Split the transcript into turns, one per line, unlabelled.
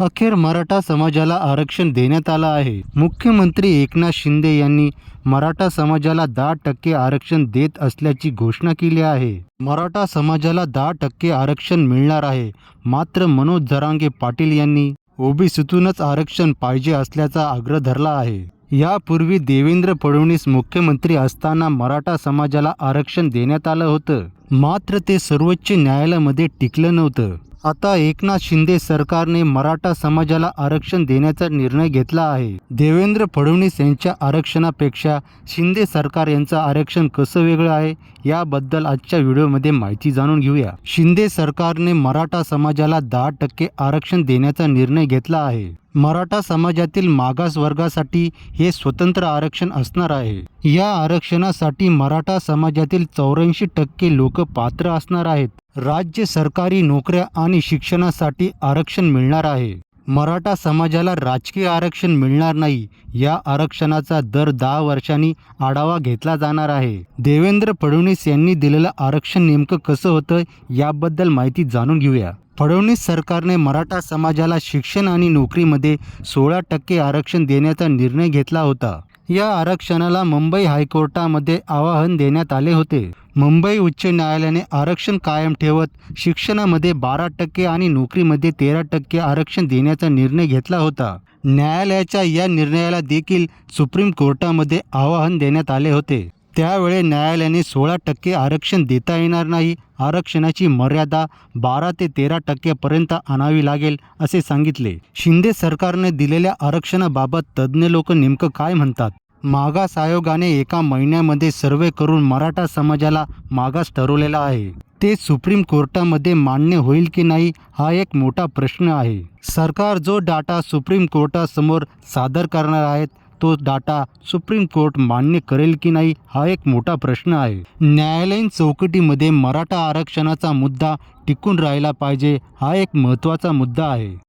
अखेर मराठा समाजाला आरक्षण देण्यात आलं आहे. मुख्यमंत्री एकनाथ शिंदे यांनी मराठा समाजाला दहा टक्के आरक्षण देत असल्याची घोषणा केली आहे. मराठा समाजाला दहा टक्के आरक्षण मिळणार आहे. मात्र मनोज जरांगे पाटील यांनी ओबीसीतूनच आरक्षण पाहिजे असल्याचा आग्रह धरला आहे. यापूर्वी देवेंद्र फडणवीस मुख्यमंत्री असताना मराठा समाजाला आरक्षण देण्यात आलं होतं. मात्र ते सर्वोच्च न्यायालयामध्ये टिकलं नव्हतं. आता एकनाथ शिंदे सरकारने मराठा समाजाला आरक्षण देण्याचा निर्णय घेतला आहे. देवेंद्र फडणवीस यांच्या आरक्षणापेक्षा शिंदे सरकार यांचं आरक्षण कसं वेगळं आहे याबद्दल आजच्या व्हिडिओमध्ये माहिती जाणून घेऊया. शिंदे सरकारने मराठा समाजाला दहा टक्के आरक्षण देण्याचा निर्णय घेतला आहे. मराठा समाजातील मागास वर्गासाठी हे स्वतंत्र आरक्षण असणार आहे. या आरक्षणासाठी मराठा समाजातील चौऱ्याऐंशी टक्के लोक पात्र असणार आहेत. राज्य सरकारी नोकऱ्या आणि शिक्षणासाठी आरक्षण मिळणार आहे. मराठा समाजाला राजकीय आरक्षण मिळणार नाही या आरक्षणाचा दर दहा वर्षांनी आढावा घेतला जाणार आहे. देवेंद्र फडणवीस यांनी दिलेलं आरक्षण नेमकं कसं होतं याबद्दल माहिती जाणून घेऊया. फडणवीस सरकारने मराठा समाजाला शिक्षण आणि नोकरीमध्ये सोळा टक्के आरक्षण देण्याचा निर्णय घेतला होता. या आरक्षणाला मुंबई हायकोर्टामध्ये आवाहन देण्यात आले होते. मुंबई उच्च न्यायालयाने आरक्षण कायम ठेवत शिक्षणामध्ये बारा टक्के आणि नोकरीमध्ये तेरा टक्के आरक्षण देण्याचा निर्णय घेतला होता. न्यायालयाच्या या निर्णयाला देखील सुप्रीम कोर्टामध्ये आवाहन देण्यात आले होते. त्यावेळी न्यायालयाने सोळा टक्के आरक्षण देता येणार नाही. आरक्षणाची मर्यादा बारा ते तेरा टक्क्यापर्यंत आणावी लागेल असे सांगितले. शिंदे सरकारने दिलेल्या आरक्षणाबाबत तज्ज्ञ लोक नेमकं काय म्हणतात? मागास आयोगाने एका महिन्यामध्ये सर्वे करून मराठा समाजाला मागास ठरवलेला आहे. ते सुप्रीम कोर्टामध्ये मान्य होईल की नाही हा एक मोठा प्रश्न आहे. सरकार जो डाटा सुप्रीम कोर्टासमोर सादर करणार आहेत तो डाटा सुप्रीम कोर्ट मान्य करेल की नाही हा एक मोठा प्रश्न आहे. न्यायालयीन चौकटीमध्ये मराठा आरक्षणाचा मुद्दा टिकून राहिला पाहिजे हा एक महत्त्वाचा मुद्दा आहे.